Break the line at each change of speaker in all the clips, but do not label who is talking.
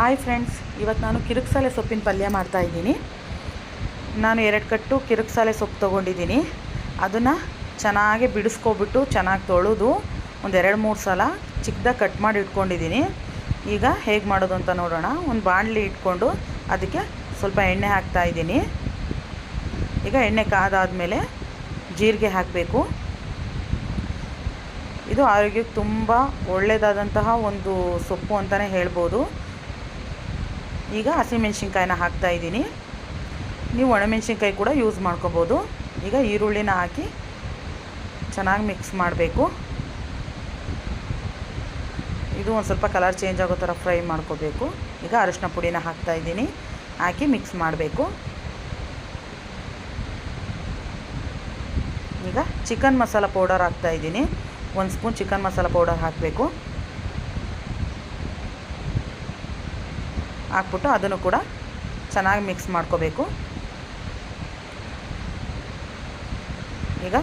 Hi friends ಇವತ್ತು ನಾನು ಕಿರುಕ್ಸಾಲೆ ಸೊಪ್ಪಿನ ಪಲ್ಯ ಮಾಡ್ತಾಯಿದ್ದೀನಿ ನಾನು ಎರಡು ಕಟ್ಟು ಕಿರುಕ್ಸಾಲೆ ಸೊಪ್ಪು ತೊಗೊಂಡಿದ್ದೀನಿ. ಅದನ್ನು ಚೆನ್ನಾಗಿ ಬಿಡಿಸ್ಕೊಬಿಟ್ಟು ಚೆನ್ನಾಗಿ ತೊಳೆದು ಒಂದು ಎರಡು ಮೂರು ಸಲ ಚಿಕ್ಕದಾಗಿ ಕಟ್ ಮಾಡಿ ಇಟ್ಕೊಂಡಿದ್ದೀನಿ. ಈಗ ಹೇಗೆ ಮಾಡೋದು ಅಂತ ನೋಡೋಣ. ಒಂದು ಬಾಣಲಿ ಇಟ್ಕೊಂಡು ಅದಕ್ಕೆ ಸ್ವಲ್ಪ ಎಣ್ಣೆ ಹಾಕ್ತಾ ಇದ್ದೀನಿ. ಈಗ ಎಣ್ಣೆ ಕಾದಾದಮೇಲೆ ಜೀರಿಗೆ ಹಾಕಬೇಕು. ಇದು ಆರೋಗ್ಯಕ್ಕೆ ತುಂಬ ಒಳ್ಳೆಯದಾದಂತಹ ಒಂದು ಸೊಪ್ಪು ಅಂತಲೇ ಹೇಳ್ಬೋದು. ಈಗ ಹಸಿಮೆಣ್ಸಿನ್ಕಾಯಿನ ಹಾಕ್ತಾಯಿದ್ದೀನಿ ನೀವು ಒಣಮೆಣ್ಸಿನ್ಕಾಯಿ ಕೂಡ ಯೂಸ್ ಮಾಡ್ಕೋಬೋದು. ಈಗ ಈರುಳ್ಳಿನ ಹಾಕಿ ಚೆನ್ನಾಗಿ ಮಿಕ್ಸ್ ಮಾಡಬೇಕು. ಇದು ಒಂದು ಸ್ವಲ್ಪ ಕಲರ್ ಚೇಂಜ್ ಆಗೋ ಥರ ಫ್ರೈ ಮಾಡ್ಕೋಬೇಕು. ಈಗ ಅರಿಶಿನ ಪುಡಿನ ಹಾಕ್ತಾ ಇದ್ದೀನಿ. ಹಾಕಿ ಮಿಕ್ಸ್ ಮಾಡಬೇಕು. ಈಗ ಚಿಕನ್ ಮಸಾಲ ಪೌಡರ್ ಹಾಕ್ತಾ ಇದ್ದೀನಿ. ಒಂದು ಸ್ಪೂನ್ ಚಿಕನ್ ಮಸಾಲ ಪೌಡರ್ ಹಾಕಬೇಕು. ಹಾಕ್ಬಿಟ್ಟು ಅದನ್ನು ಕೂಡ ಚೆನ್ನಾಗಿ ಮಿಕ್ಸ್ ಮಾಡ್ಕೋಬೇಕು. ಈಗ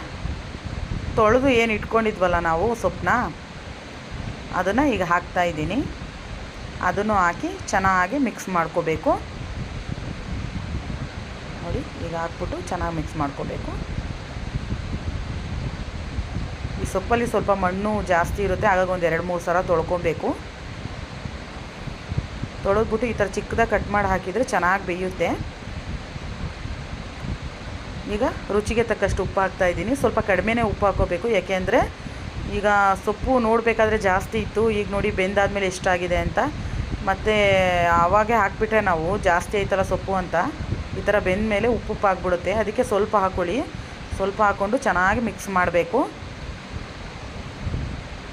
ತೊಳೆದು ಏನು ಇಟ್ಕೊಂಡಿದ್ವಲ್ಲ ನಾವು ಸೊಪ್ಪನ್ನ, ಅದನ್ನು ಈಗ ಹಾಕ್ತಾಯಿದ್ದೀನಿ ಅದನ್ನು ಹಾಕಿ ಚೆನ್ನಾಗಿ ಮಿಕ್ಸ್ ಮಾಡ್ಕೋಬೇಕು. ನೋಡಿ, ಈಗ ಹಾಕ್ಬಿಟ್ಟು ಚೆನ್ನಾಗಿ ಮಿಕ್ಸ್ ಮಾಡ್ಕೋಬೇಕು. ಈ ಸೊಪ್ಪಲ್ಲಿ ಸ್ವಲ್ಪ ಮಣ್ಣು ಜಾಸ್ತಿ ಇರುತ್ತೆ, ಹಾಗಾಗಿ ಒಂದು ಎರಡು ಮೂರು ಸಲ ತೊಳ್ಕೊಬೇಕು. ತೊಳೆದ್ಬಿಟ್ಟು ಈ ಥರ ಚಿಕ್ಕದಾಗಿ ಕಟ್ ಮಾಡಿ ಹಾಕಿದರೆ ಚೆನ್ನಾಗಿ ಬೇಯುತ್ತೆ. ಈಗ ರುಚಿಗೆ ತಕ್ಕಷ್ಟು ಉಪ್ಪು ಹಾಕ್ತಾ ಇದ್ದೀನಿ. ಸ್ವಲ್ಪ ಕಡಿಮೆನೇ ಉಪ್ಪು ಹಾಕೋಬೇಕು. ಯಾಕೆಂದರೆ ಈಗ ಸೊಪ್ಪು ನೋಡಬೇಕಾದ್ರೆ ಜಾಸ್ತಿ ಇತ್ತು. ಈಗ ನೋಡಿ ಬೆಂದಾದ್ಮೇಲೆ ಎಷ್ಟಾಗಿದೆ ಅಂತ. ಮತ್ತು ಆವಾಗೆ ಹಾಕ್ಬಿಟ್ರೆ ನಾವು ಜಾಸ್ತಿ ಆಯ್ತಲ್ಲ ಸೊಪ್ಪು ಅಂತ. ಈ ಥರ ಬೆಂದ ಮೇಲೆ ಉಪ್ಪು ಆಗಿಬಿಡುತ್ತೆ. ಅದಕ್ಕೆ ಸ್ವಲ್ಪ ಹಾಕ್ಕೊಳ್ಳಿ ಸ್ವಲ್ಪ ಹಾಕ್ಕೊಂಡು ಚೆನ್ನಾಗಿ ಮಿಕ್ಸ್ ಮಾಡಬೇಕು.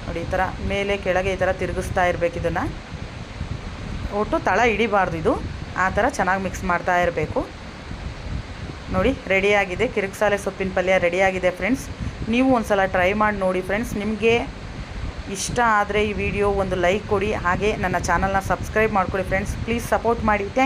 ನೋಡಿ ಈ ಥರ ಮೇಲೆ ಕೆಳಗೆ ಈ ಥರ ತಿರುಗಿಸ್ತಾ ಇರಬೇಕು ಇದನ್ನು. ಒಟ್ಟು ತಳ ಹಿಡಿಬಾರ್ದು ಇದು. ಆ ಥರ ಚೆನ್ನಾಗಿ ಮಿಕ್ಸ್ ಮಾಡ್ತಾ ಇರಬೇಕು. ನೋಡಿ ರೆಡಿಯಾಗಿದೆ ಕಿರಿಕ್ಸಾಲೆ ಸೊಪ್ಪಿನ ಪಲ್ಯ ರೆಡಿಯಾಗಿದೆ ಫ್ರೆಂಡ್ಸ್ ನೀವು ಒಂದು ಸಲ ಟ್ರೈ ಮಾಡಿ ನೋಡಿ ಫ್ರೆಂಡ್ಸ್ ನಿಮಗೆ ಇಷ್ಟ ಆದರೆ ಈ ವಿಡಿಯೋ ಒಂದು ಲೈಕ್ ಕೊಡಿ. ಹಾಗೆ ನನ್ನ ಚಾನಲ್ನ ಸಬ್ಸ್ಕ್ರೈಬ್ ಮಾಡ್ಕೊಳ್ಳಿ ಫ್ರೆಂಡ್ಸ್ ಪ್ಲೀಸ್ ಸಪೋರ್ಟ್ ಮಾಡಿ. ಥ್ಯಾಂಕ್